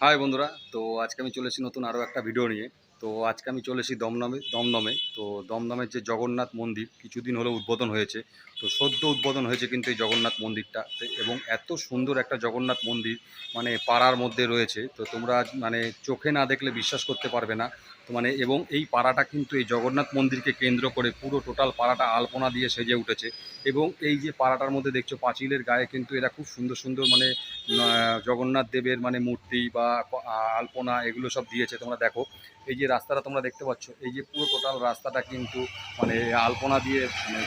High বন্ধুরা। তো আজকে আমি চলেছি নতুন আরও একটা ভিডিও নিয়ে। তো আজকে আমি চলেছি দমদমে দমদমে। তো দমদমের যে জগন্নাথ মন্দির কিছুদিন হলো উদ্বোধন হয়েছে। তো সদ্য উদ্বোধন হয়েছে কিন্তু এই জগন্নাথ মন্দিরটা। এবং এত সুন্দর একটা জগন্নাথ মন্দির মানে পাড়ার মধ্যে রয়েছে। তো তোমরা মানে চোখে না দেখলে বিশ্বাস করতে পারবে না। তো মানে এবং এই পাড়াটা কিন্তু এই জগন্নাথ মন্দিরকে কেন্দ্র করে পুরো টোটাল পাড়াটা আলপনা দিয়ে সেজে উঠেছে। এবং এই যে পাড়াটার মধ্যে দেখছ পাঁচিলের গায়ে কিন্তু এরা খুব সুন্দর সুন্দর মানে জগন্নাথ দেবের মানে মূর্তি বা আলপনা এগুলো সব দিয়েছে। তোমরা দেখো, এই যে রাস্তাটা তোমরা দেখতে পাচ্ছ, এই যে পুরো টোটাল রাস্তাটা কিন্তু মানে আলপনা দিয়ে মানে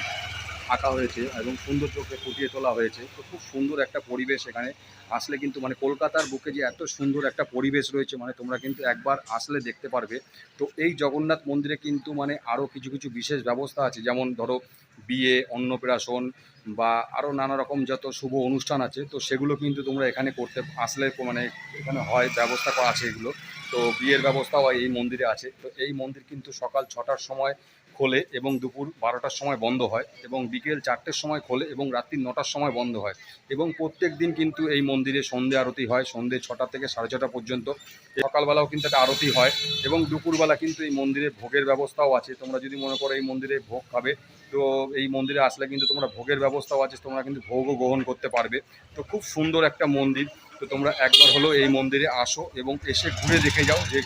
আঁকা হয়েছে এবং সৌন্দর্যকে ফুটিয়ে তোলা হয়েছে। তো খুব সুন্দর একটা পরিবেশ এখানে। আসলে কিন্তু মানে কলকাতার বুকে যে এত সুন্দর একটা পরিবেশ রয়েছে মানে তোমরা কিন্তু একবার আসলে দেখতে পারবে। তো এই জগন্নাথ মন্দিরে কিন্তু মানে আরও কিছু কিছু বিশেষ ব্যবস্থা আছে। যেমন ধরো বিয়ে, অন্নপ্রাশন বা আরও নানা রকম যত শুভ অনুষ্ঠান আছে, তো সেগুলো কিন্তু তোমরা এখানে করতে আসলে মানে এখানে হয়, ব্যবস্থা করা আছে এগুলো। তো বিয়ের ব্যবস্থাও এই মন্দিরে আছে। তো এই মন্দির কিন্তু সকাল ছটার সময় খোলে এবং দুপুর বারোটার সময় বন্ধ হয় এবং বিকেল চারটের সময় খোলে এবং রাত্রি নটার সময় বন্ধ হয় এবং প্রত্যেক দিন কিন্তু এই মন্দিরে সন্ধে আরতি হয়, সন্ধে ছটা থেকে সাড়ে ছটা পর্যন্ত। সকালবেলাও কিন্তু একটা আরতি হয় এবং দুপুরবেলা কিন্তু এই মন্দিরে ভোগের ব্যবস্থাও আছে। তোমরা যদি মনে করো এই মন্দিরে ভোগ খাবে, তো এই মন্দিরে আসলে কিন্তু তোমরা ভোগের ব্যবস্থাও আছে, তোমরা কিন্তু ভোগও গ্রহণ করতে পারবে। তো খুব সুন্দর একটা মন্দির। তো তোমরা একবার হলো এই মন্দিরে আসো এবং এসে ঘুরে দেখে যাও যে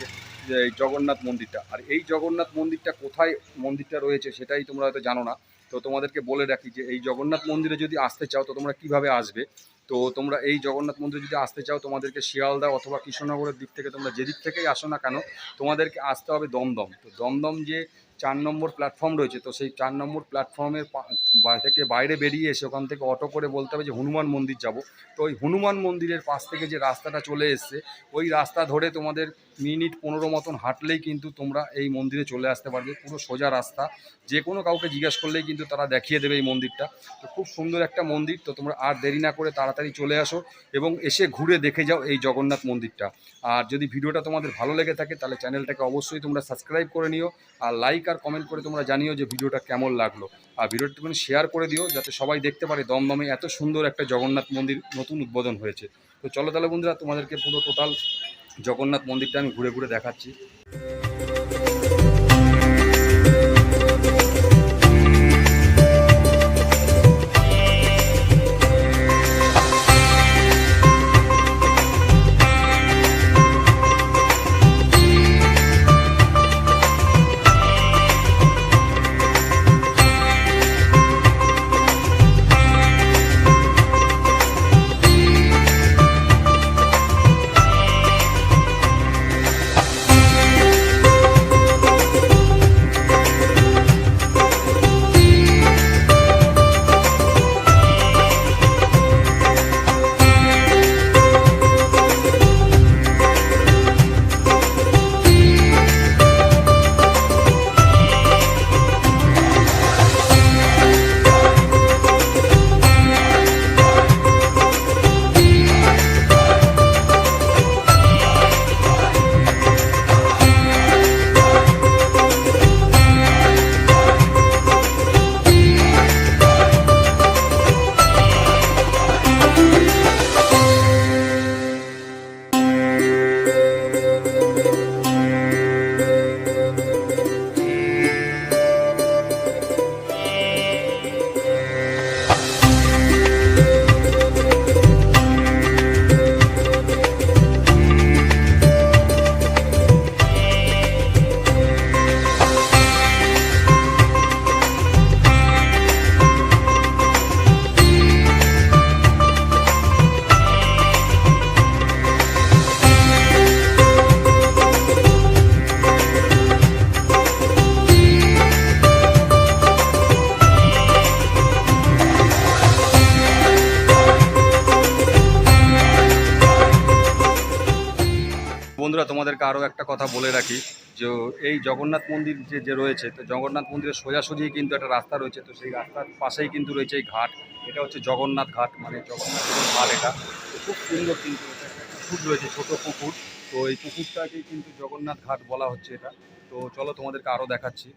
জগন্নাথ মন্দিরটা। আর এই জগন্নাথ মন্দিরটা কোথায় মন্দিরটা রয়েছে সেটাই তোমরা হয়তো জানো না। তো তোমাদেরকে বলে রাখি যে এই জগন্নাথ মন্দিরে যদি আসতে চাও, তো তোমরা কীভাবে আসবে? তো তোমরা এই জগন্নাথ মন্দিরে যদি আসতে চাও, তোমাদেরকে শিয়ালদা অথবা কৃষ্ণনগরের দিক থেকে তোমরা যেদিক থেকেই আসো না কেন, তোমাদেরকে আসতে হবে দমদম। তো দমদম যে চার নম্বর প্ল্যাটফর্ম রয়েছে, তো সেই চার নম্বর প্ল্যাটফর্মের থেকে বাইরে বেরিয়ে এসে ওখান থেকে অটো করে বলতে হবে যে হনুমান মন্দির যাব। তো ওই হনুমান মন্দিরের পাশ থেকে যে রাস্তাটা চলে এসছে, ওই রাস্তা ধরে তোমাদের মিনিট পনেরো মতন হাঁটলেই কিন্তু তোমরা এই মন্দিরে চলে আসতে পারবে, পুরো সোজা রাস্তা। যে কোনো কাউকে জিজ্ঞেস করলেই কিন্তু তারা দেখিয়ে দেবে এই মন্দিরটা। তো খুব সুন্দর একটা মন্দির, তো তোমরা আর দেরি না করে তাড়াতাড়ি চলে আসো এবং এসে ঘুরে দেখে যাও এই জগন্নাথ মন্দিরটা। আর যদি ভিডিওটা তোমাদের ভালো লেগে থাকে, তাহলে চ্যানেলটাকে অবশ্যই তোমরা সাবস্ক্রাইব করে নিও, আর লাইক আর কমেন্ট করে তোমরা জানিও যে ভিডিওটা কেমন লাগল। আর ভিডিওটা তুমি শেয়ার করে দিও যাতে সবাই দেখতে পারে দমদমে এত সুন্দর একটা জগন্নাথ মন্দির নতুন উদ্বোধন হয়েছে। তো চলো তাহলে বন্ধুরা তোমাদেরকে পুরো টোটাল জগন্নাথ মন্দিরটা আমি ঘুরে ঘুরে দেখাচ্ছি। বন্ধুরা তোমাদেরকে আরও একটা কথা বলে রাখি, যে এই জগন্নাথ মন্দির যে যে রয়েছে, তো জগন্নাথ মন্দিরের সোজাসুজি কিন্তু একটা রাস্তা রয়েছে, তো সেই রাস্তার পাশেই কিন্তু রয়েছে এই ঘাট। এটা হচ্ছে জগন্নাথ ঘাট মানে জগন্নাথের ঘাট এটা। তো খুব সুন্দর কিন্তু পুকুর রয়েছে, ছোট পুকুর। তো এই পুকুরটাকেই কিন্তু জগন্নাথ ঘাট বলা হচ্ছে এটা। তো চলো তোমাদেরকে আরও দেখাচ্ছি।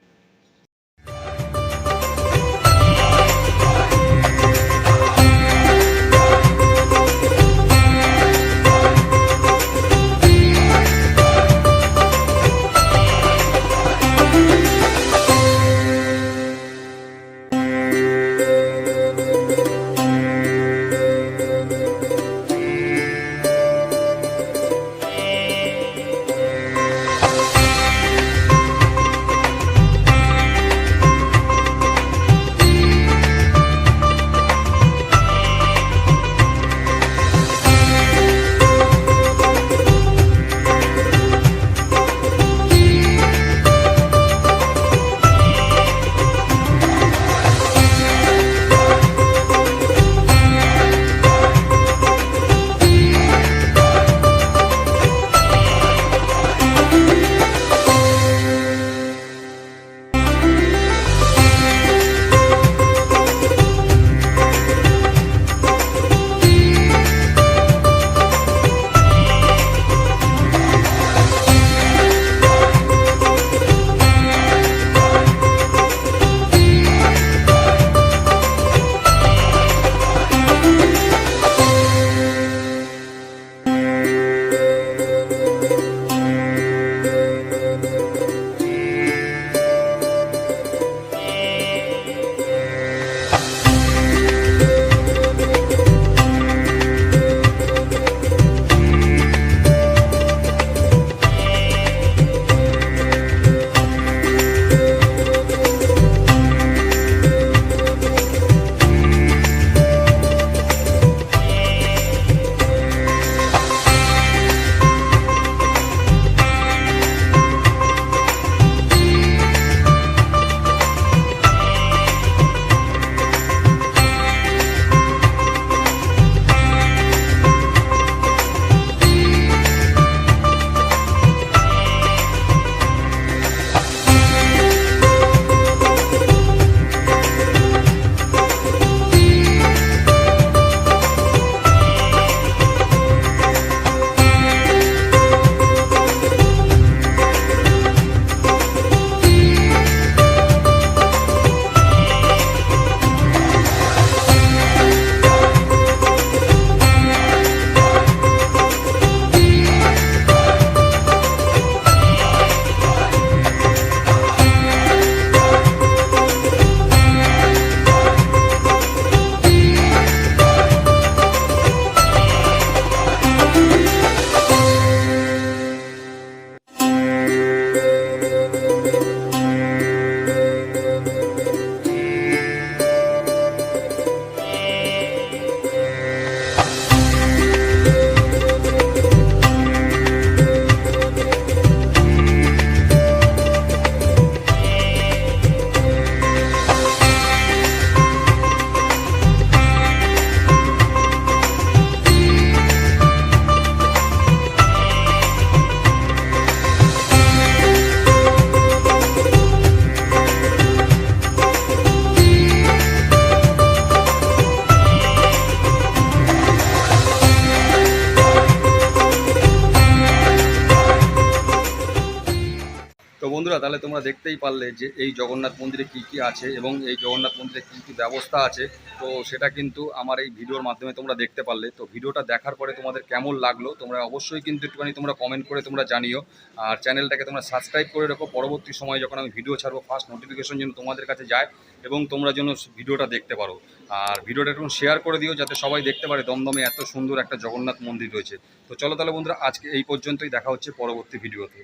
বন্ধুরা, তাহলে তোমরা দেখতেই পারলে যে এই জগন্নাথ মন্দিরে কি কি আছে এবং এই জগন্নাথ মন্দিরে কী কী ব্যবস্থা আছে। তো সেটা কিন্তু আমার এই ভিডিওর মাধ্যমে তোমরা দেখতে পারলে। তো ভিডিওটা দেখার পরে তোমাদের কেমন লাগল, তোমরা অবশ্যই কিন্তু একটুখানি তোমরা কমেন্ট করে তোমরা জানিও। আর চ্যানেলটাকে তোমরা সাবস্ক্রাইব করে রাখো। পরবর্তী সময় যখন আমি ভিডিও ছাড়বো ফার্স্ট নোটিফিকেশন যেন তোমাদের কাছে যায় এবং তোমরা যেন ভিডিওটা দেখতে পারো। আর ভিডিওটা একটু শেয়ার করে দিও, যাতে সবাই দেখতে পারে দমদমে এত সুন্দর একটা জগন্নাথ মন্দির রয়েছে। তো চলো তাহলে বন্ধুরা, আজকে এই পর্যন্তই। দেখা হচ্ছে পরবর্তী ভিডিওতে।